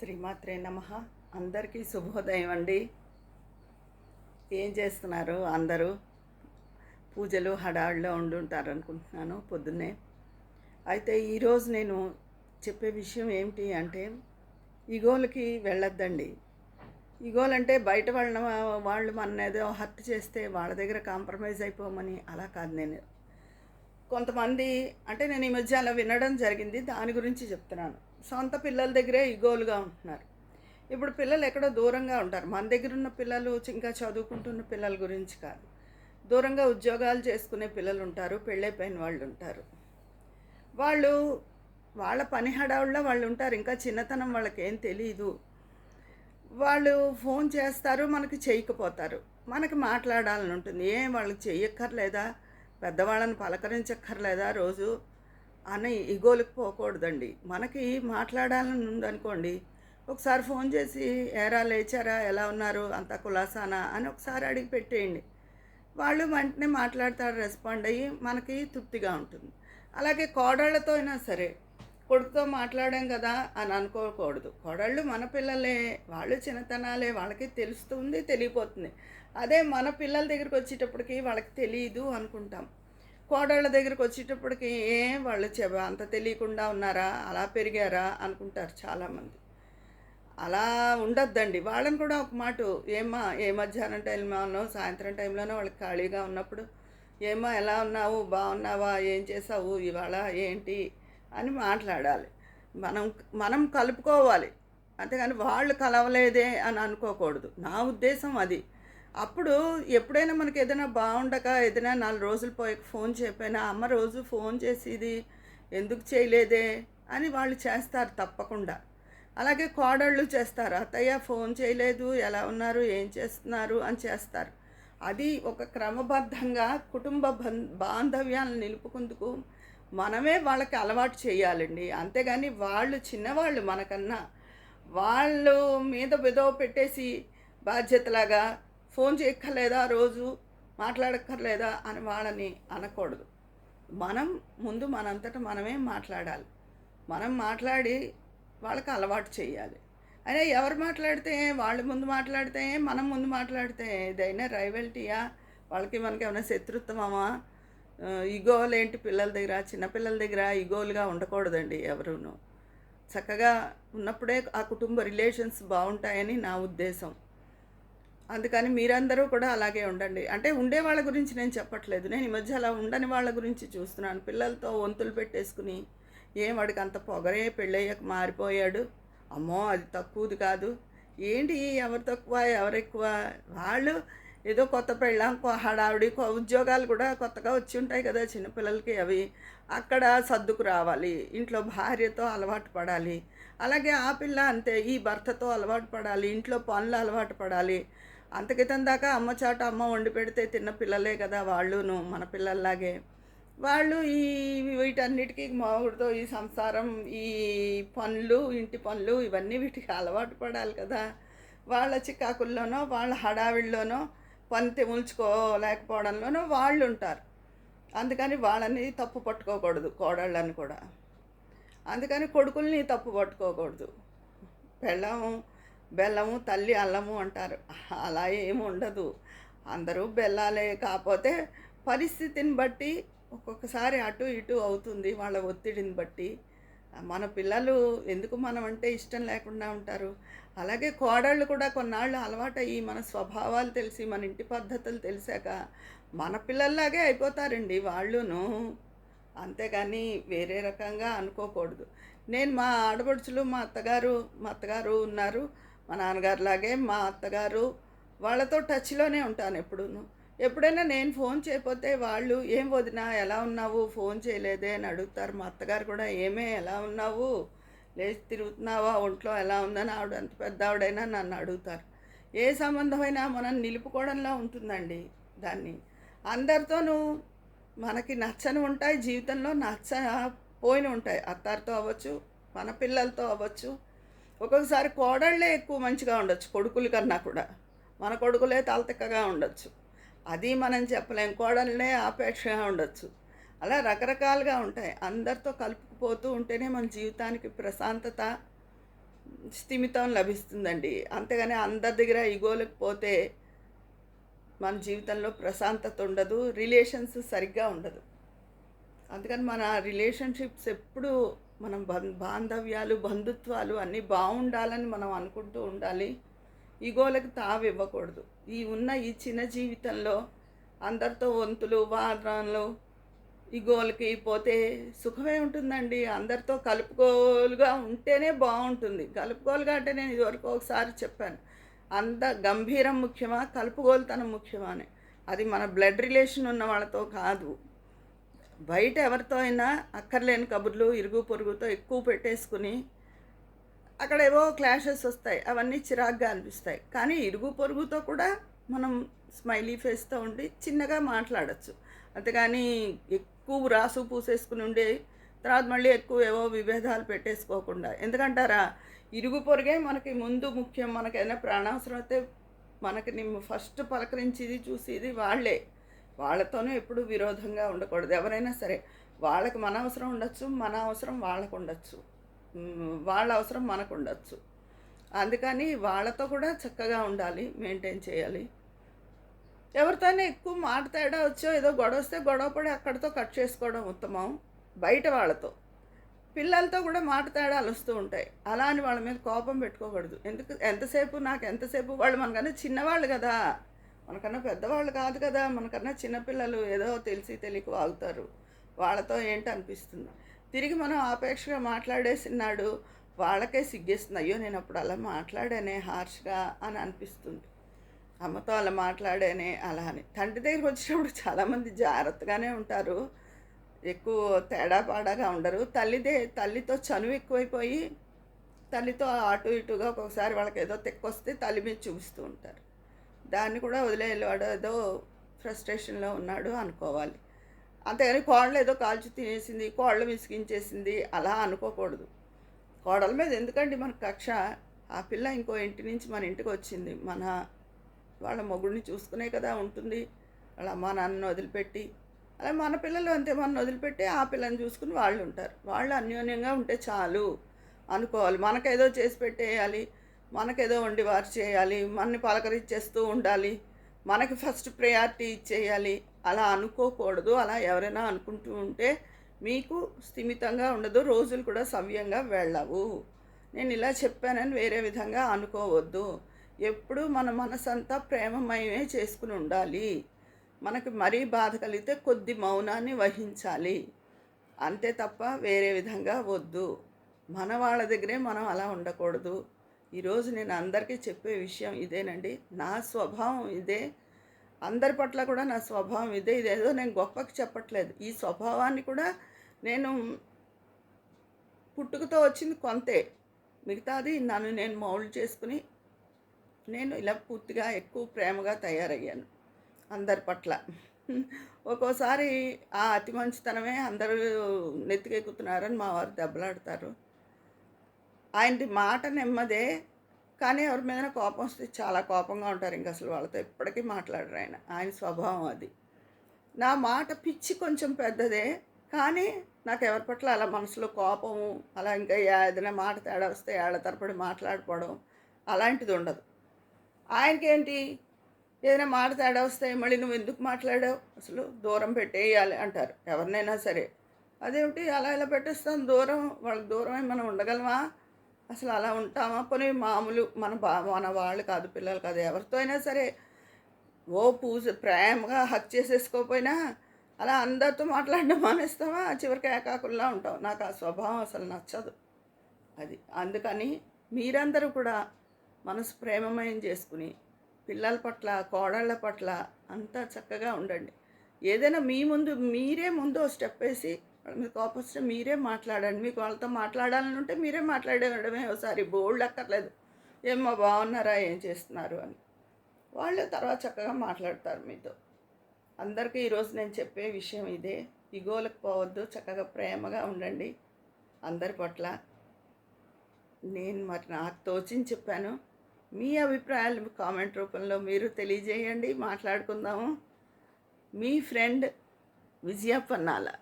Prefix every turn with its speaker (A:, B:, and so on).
A: శ్రీమాత్రే నమ. అందరికీ శుభోదయం అండి. ఏం చేస్తున్నారు అందరూ? పూజలు హడావిడిలో ఉండుంటారు అనుకుంటున్నాను పొద్దున్నే. అయితే ఈరోజు నేను చెప్పే విషయం ఏమిటి అంటే ఇగోలకి వెళ్ళొద్దండి. ఇగోలంటే అంటే బయట వాళ్ళ వాళ్ళు మన ఏదో హర్ట్ చేస్తే వాళ్ళ దగ్గర కాంప్రమైజ్ అయిపోమని అలా కాదు నేను. కొంతమంది అంటే నేను ఈ మధ్య అలా వినడం జరిగింది దాని గురించి చెప్తున్నాను. సొంత పిల్లల దగ్గరే ఇగోలుగా ఉంటున్నారు. ఇప్పుడు పిల్లలు ఎక్కడో దూరంగా ఉంటారు. మన దగ్గర ఉన్న పిల్లలు ఇంకా చదువుకుంటున్న పిల్లల గురించి కాదు. దూరంగా ఉద్యోగాలు చేసుకునే పిల్లలు ఉంటారు పెళ్ళైపోయిన వాళ్ళు ఉంటారు. వాళ్ళు వాళ్ళ పని హడావుల్లో వాళ్ళు ఉంటారు. ఇంకా చిన్నతనం వాళ్ళకేం తెలియదు వాళ్ళు ఫోన్ చేస్తారు మనకి చేయకపోతారు. మనకి మాట్లాడాలని ఉంటుంది. ఏం వాళ్ళకి చెయ్యక్కర్లేదా? పెద్దవాళ్ళని పలకరించక్కర్లేదా రోజు? అని ఇగోలకు పోకూడదండి. మనకి మాట్లాడాలని ఉందనుకోండి ఒకసారి ఫోన్ చేసి ఏరా లేచారా? ఎలా ఉన్నారు? అంత కులాసానా? అని ఒకసారి అడిగి పెట్టేయండి. వాళ్ళు వెంటనే మాట్లాడతారు రెస్పాండ్ అయ్యి మనకి తృప్తిగా ఉంటుంది. అలాగే కోడళ్ళతో అయినా సరే కొడుకుతో మాట్లాడాం కదా అని అనుకోకూడదు. కోడళ్ళు మన పిల్లలే వాళ్ళు చిన్నతనాలే వాళ్ళకి తెలుస్తుంది తెలియపోతుంది. అదే మన పిల్లల దగ్గరికి వచ్చేటప్పటికి వాళ్ళకి తెలియదు అనుకుంటాం. కోడళ్ళ దగ్గరికి వచ్చేటప్పటికి ఏం వాళ్ళు చె అంత తెలియకుండా ఉన్నారా? అలా పెరిగారా? అనుకుంటారు చాలామంది. అలా ఉండొద్దండి. వాళ్ళని కూడా ఒక మాట ఏమ్మా ఏ మధ్యాహ్నం టైంలోనో సాయంత్రం టైంలోనో వాళ్ళకి ఖాళీగా ఉన్నప్పుడు ఏమ్మా ఎలా ఉన్నావు? బాగున్నావా? ఏం చేసావు? ఇవాళ ఏంటి? అని మాట్లాడాలి. మనం మనం కలుపుకోవాలి. అంతేగాని వాళ్ళు కలవలేదే అని అనుకోకూడదు. నా ఉద్దేశం అది. అప్పుడు ఎప్పుడైనా మనకి ఏదైనా బాగుండక ఏదైనా నాలుగు రోజులు పోయాక ఫోన్ చెప్పినా అమ్మ రోజు ఫోన్ చేసేది ఎందుకు చేయలేదే? అని వాళ్ళు చేస్తారు తప్పకుండా. అలాగే కోడళ్ళు చేస్తారు అత్తయ్య ఫోన్ చేయలేదు ఎలా ఉన్నారు ఏం చేస్తున్నారు? అని చేస్తారు. అది ఒక క్రమబద్ధంగా కుటుంబ బం బాంధవ్యాలను నిలుపుకుందుకు మనమే వాళ్ళకి అలవాటు చేయాలండి. అంతేగాని వాళ్ళు చిన్నవాళ్ళు మనకన్నా వాళ్ళు మీద విధవ పెట్టేసి బాధ్యతలాగా ఫోన్ చేయక్కర్లేదా రోజు? మాట్లాడక్కర్లేదా? అని వాళ్ళని అనకూడదు. మనం ముందు మనంతట మనమే మాట్లాడాలి. మనం మాట్లాడి వాళ్ళకి అలవాటు చేయాలి. అదే ఎవరు మాట్లాడితే వాళ్ళు ముందు మాట్లాడితే మనం ముందు మాట్లాడితే ఏదైనా రైవల్టీయా? వాళ్ళకి మనకి ఏమైనా శత్రుత్వమా? ఇగోలు ఏంటి పిల్లల దగ్గర చిన్నపిల్లల దగ్గర ఈగోలుగా ఉండకూడదండి ఎవరును. చక్కగా ఉన్నప్పుడే ఆ కుటుంబ రిలేషన్స్ బాగుంటాయని నా ఉద్దేశం. అందుకని మీరందరూ కూడా అలాగే ఉండండి. అంటే ఉండే వాళ్ళ గురించి నేను చెప్పట్లేదు. నేను ఈ మధ్య అలా ఉండని వాళ్ళ గురించి చూస్తున్నాను. పిల్లలతో వంతులు పెట్టేసుకుని ఏం వాడికి అంత పొగరే పెళ్ళయ్యాక మారిపోయాడు. అమ్మో అది తక్కువది కాదు. ఏంటి ఎవరు తక్కువ ఎవరు ఎక్కువ? వాళ్ళు ఏదో కొత్త పెళ్ళాం హడావిడి ఉద్యోగాలు కూడా కొత్తగా వచ్చి ఉంటాయి కదా చిన్నపిల్లలకి అవి. అక్కడ సర్దుకు రావాలి. ఇంట్లో భార్యతో అలవాటు పడాలి. అలాగే ఆ పిల్ల అంతే. ఈ భర్తతో అలవాటు పడాలి. ఇంట్లో పనులు అలవాటు పడాలి. అంతకితం దాకా అమ్మ చాట అమ్మ వండి పెడితే తిన్న పిల్లలే కదా వాళ్ళును మన పిల్లల్లాగే. వాళ్ళు ఈ వీటన్నిటికీ మామిడితో ఈ సంసారం ఈ పనులు ఇంటి పనులు ఇవన్నీ వీటికి అలవాటు పడాలి కదా. వాళ్ళ చికాకుల్లోనో వాళ్ళ హడావిడిలోనో పని తెముల్చుకోలేకపోవడంలోనో వాళ్ళు ఉంటారు అందుకని వాళ్ళని తప్పు పట్టుకోకూడదు కోడళ్ళని కూడా. అందుకని కొడుకుల్ని తప్పు పట్టుకోకూడదు. పెళ్ళం బెల్లము తల్లి అల్లము అంటారు. అలా ఏమి ఉండదు. అందరూ బెల్లాలే కాకపోతే పరిస్థితిని బట్టి ఒక్కొక్కసారి అటు ఇటు అవుతుంది వాళ్ళ ఒత్తిడిని బట్టి. మన పిల్లలు ఎందుకు మనం అంటే ఇష్టం లేకుండా ఉంటారు. అలాగే కోడళ్ళు కూడా కొన్నాళ్ళు అలవాటయ్యి మన స్వభావాలు తెలిసి మన ఇంటి పద్ధతులు తెలిసాక మన పిల్లల్లాగే అయిపోతారండి వాళ్ళును. అంతేగాని వేరే రకంగా అనుకోకూడదు. నేను మా ఆడపడుచులు మా అత్తగారు మా అత్తగారు ఉన్నారు. మా నాన్నగారులాగే మా అత్తగారు వాళ్ళతో టచ్లోనే ఉంటాను ఎప్పుడూను. ఎప్పుడైనా నేను ఫోన్ చేయకపోతే వాళ్ళు ఏం వదినా ఎలా ఉన్నావు? ఫోన్ చేయలేదే అని అడుగుతారు. మా అత్తగారు కూడా ఏమే ఎలా ఉన్నావు? లేచి తిరుగుతున్నావా? ఒంట్లో ఎలా ఉందని ఆవిడ అంత పెద్ద ఆవిడైనా నన్ను అడుగుతారు. ఏ సంబంధమైనా మనం నిలుపుకోవడంలో ఉంటుందండి దాన్ని. అందరితోనూ మనకి నచ్చని ఉంటాయి జీవితంలో నచ్చ పోయిన ఉంటాయి. అత్తారితో అవ్వచ్చు మన పిల్లలతో అవ్వచ్చు ఒక్కొక్కసారి కోడళ్ళే ఎక్కువ మంచిగా ఉండొచ్చు కొడుకుల కన్నా కూడా. మన కొడుకులే తలతిక్కగా ఉండొచ్చు. అది మనం చెప్పలేం కోడళ్ళనే ఆపేక్షగా ఉండొచ్చు. అలా రకరకాలుగా ఉంటాయి. అందరితో కలుపుకుపోతూ ఉంటేనే మన జీవితానికి ప్రశాంతత స్థిమితం లభిస్తుందండి. అంతేగాని అందరి దగ్గర ఇగోలకు పోతే మన జీవితంలో ప్రశాంతత ఉండదు రిలేషన్స్ సరిగ్గా ఉండదు. అందుకని మన రిలేషన్షిప్స్ ఎప్పుడు మనం బం- బాంధవ్యాలు బంధుత్వాలు అన్నీ బాగుండాలని మనం అనుకుంటూ ఉండాలి. ఈగోలకు తావివ్వకూడదు. ఈ ఉన్న ఈ చిన్న జీవితంలో అందరితో వంతులు వాదనలు ఈగోలకి పోతే సుఖమే ఉంటుందండి. అందరితో కలుపుకోలుగా ఉంటేనే బాగుంటుంది కలుపుకోలుగా అంటే నేను ఇదివరకు ఒకసారి చెప్పాను. అంత గంభీరం ముఖ్యమా కలుపుకోలుతనం ముఖ్యమా అని. అది మన బ్లడ్ రిలేషన్ ఉన్న వాళ్ళతో కాదు. బయట ఎవరితో అయినా అక్కర్లేని కబుర్లు ఇరుగు పొరుగుతో ఎక్కువ పెట్టేసుకుని అక్కడ ఏవో క్లాషెస్ వస్తాయి అవన్నీ చిరాగ్గా అనిపిస్తాయి. కానీ ఇరుగు పొరుగుతో కూడా మనం స్మైలీ ఫేస్తో ఉండి చిన్నగా మాట్లాడచ్చు. అంతేగాని ఎక్కువ రాసు పూసేసుకుని ఉండి తర్వాత మళ్ళీ ఎక్కువ ఏవో విభేదాలు పెట్టేసుకోకుండా. ఎందుకంటారా? ఇరుగు పొరుగే మనకి ముందు ముఖ్యం మనకైనా ప్రాణావసరం అయితే మనకి నిమ్మ ఫస్ట్ పలకరించేది చూసేది వాళ్ళే. వాళ్ళతోనే ఎప్పుడు విరోధంగా ఉండకూడదు. ఎవరైనా సరే వాళ్ళకి మన అవసరం ఉండొచ్చు మన అవసరం వాళ్ళకు ఉండొచ్చు. వాళ్ళ అవసరం మనకు ఉండొచ్చు. అందుకని వాళ్ళతో కూడా చక్కగా ఉండాలి మెయింటైన్ చేయాలి. ఎవరితోనే ఎక్కువ మాట తేడా వచ్చో ఏదో గొడవ వస్తే గొడవ పడి అక్కడితో కట్ చేసుకోవడం ఉత్తమం బయట వాళ్ళతో. పిల్లలతో కూడా మాట తేడాలు వస్తూ ఉంటాయి. అలా అని వాళ్ళ మీద కోపం పెట్టుకోకూడదు. ఎందుకు? ఎంతసేపు నాకు ఎంతసేపు వాళ్ళు మనకన్నా చిన్నవాళ్ళు కదా. మనకన్నా పెద్దవాళ్ళు కాదు కదా మనకన్నా చిన్నపిల్లలు ఏదో తెలిసి తెలియక వాగుతారు. వాళ్ళతో ఏంటి అనిపిస్తుంది? తిరిగి మనం ఆపేక్షగా మాట్లాడేసినాడు వాళ్ళకే సిగ్గేస్తుంది అయ్యో నేను అప్పుడు అలా మాట్లాడానే హార్ష్గా అని అనిపిస్తుంది. అమ్మతో అలా మాట్లాడానే అలా అని. తండ్రి దగ్గరికి వచ్చినప్పుడు చాలామంది జాగ్రత్తగానే ఉంటారు. ఎక్కువ తేడా పాడాగా ఉండరు. తల్లిదే తల్లితో చనువు ఎక్కువైపోయి తల్లితో అటు ఇటుగా ఒక్కొక్కసారి వాళ్ళకి ఏదో తెక్కొస్తే తల్లి మీద చూపిస్తూ ఉంటారు. దాన్ని కూడా వదిలేవాడు ఏదో ఫ్రస్ట్రేషన్లో ఉన్నాడు అనుకోవాలి. అంతేగాని కోడలు ఏదో కాల్చి తినేసింది కోడలు విసిగించేసింది అలా అనుకోకూడదు. కోడల మీద ఎందుకండి మన కక్ష? ఆ పిల్ల ఇంకో ఇంటి నుంచి మన ఇంటికి వచ్చింది. మన వాళ్ళ మొగుడిని చూసుకునే కదా ఉంటుంది. వాళ్ళ అమ్మ నాన్నని వదిలిపెట్టి అలా మన పిల్లలు అంతే. మనం వదిలిపెట్టి ఆ పిల్లని చూసుకుని వాళ్ళు ఉంటారు. వాళ్ళు అన్యోన్యంగా ఉంటే చాలు అనుకోవాలి. మనకేదో చేసి పెట్టేయాలి. మనకేదో వండి వారు చేయాలి మనని పలకరించేస్తూ ఉండాలి మనకి ఫస్ట్ ప్రయారిటీ ఇచ్చేయాలి. అలా అనుకోకూడదు. అలా ఎవరైనా అనుకుంటూ ఉంటే మీకు స్థిమితంగా ఉండదు రోజులు కూడా సవ్యంగా వెళ్ళవు. నేను ఇలా చెప్పానని వేరే విధంగా అనుకోవద్దు. ఎప్పుడు మన మనసంతా ప్రేమమయమే చేసుకుని ఉండాలి. మనకి మరీ బాధ కలిగితే కొద్ది మౌనాన్ని వహించాలి. అంతే తప్ప వేరే విధంగా వద్దు. మన వాళ్ళ దగ్గరే మనం అలా ఉండకూడదు. ఈరోజు నేను అందరికీ చెప్పే విషయం ఇదేనండి. నా స్వభావం ఇదే. అందరి పట్ల కూడా నా స్వభావం ఇదే. ఇదేదో నేను గొప్పకి చెప్పట్లేదు. ఈ స్వభావాన్ని కూడా నేను పుట్టుకతో వచ్చింది కొంతే. మిగతాది నన్ను నేను మౌల్డ్ చేసుకుని నేను ఇలా పూర్తిగా ఎక్కువ ప్రేమగా తయారయ్యాను అందరి పట్ల. ఒక్కోసారి ఆ అతి మంచితనమే అందరూ నెత్తికెక్కుతున్నారని మా వారు దెబ్బలాడతారు. ఆయనది మాట నెమ్మదే కానీ ఎవరి మీద కోపం వస్తే చాలా కోపంగా ఉంటారు. ఇంకా అసలు వాళ్ళతో ఎప్పటికీ మాట్లాడరు ఆయన. ఆయన స్వభావం అది. నా మాట పిచ్చి కొంచెం పెద్దదే కానీ నాకు ఎవరి పట్ల అలా మనసులో కోపము అలా ఇంకా ఏదైనా మాట తేడా వస్తే ఏళ్ళ తరపడి మాట్లాడుకోవడం అలాంటిది ఉండదు. ఆయనకేంటి? ఏదైనా మాట తేడా వస్తే మళ్ళీ నువ్వు ఎందుకు మాట్లాడావు? అసలు దూరం పెట్టేయాలి అంటారు. ఎవరినైనా సరే. అదేమిటి? అలా ఇలా పెట్టేస్తాం. దూరం వాళ్ళకి దూరమై మనం ఉండగలమా? అసలు అలా ఉంటామా? పోనీ మామూలు మన బా మన వాళ్ళు కాదు పిల్లలు కాదు ఎవరితో అయినా సరే ఓ పూజ ప్రేమగా హక్ చేసేసుకోకపోయినా అలా అందరితో మాట్లాడడం మానేస్తామా? చివరికి ఏకాకుల్లా ఉంటాం. నాకు ఆ స్వభావం అసలు నచ్చదు. అది అందుకని మీరందరూ కూడా మనసు ప్రేమమయం చేసుకుని పిల్లల పట్ల కోడళ్ళ పట్ల అంతా చక్కగా ఉండండి. ఏదైనా మీ ముందు మీరే ముందు స్టెప్ వేసి మీకు మీద కోపం వస్తే మీరే మాట్లాడండి. మీకు వాళ్ళతో మాట్లాడాలని ఉంటే మీరే మాట్లాడేయడమే ఒకసారి బోల్డ్ అక్కర్లేదు. ఏమో బాగున్నారా ఏం చేస్తున్నారు? అని. వాళ్ళు తర్వాత చక్కగా మాట్లాడతారు మీతో. అందరికీ ఈరోజు నేను చెప్పే విషయం ఇదే. ఇగోలకు పోవద్దు చక్కగా ప్రేమగా ఉండండి. అందరి పట్ల నేను మరి నాకు తోచింది చెప్పాను. మీ అభిప్రాయాలు కామెంట్ రూపంలో మీరు తెలియజేయండి. మాట్లాడుకుందాము. మీ ఫ్రెండ్ విజయ పన్నాల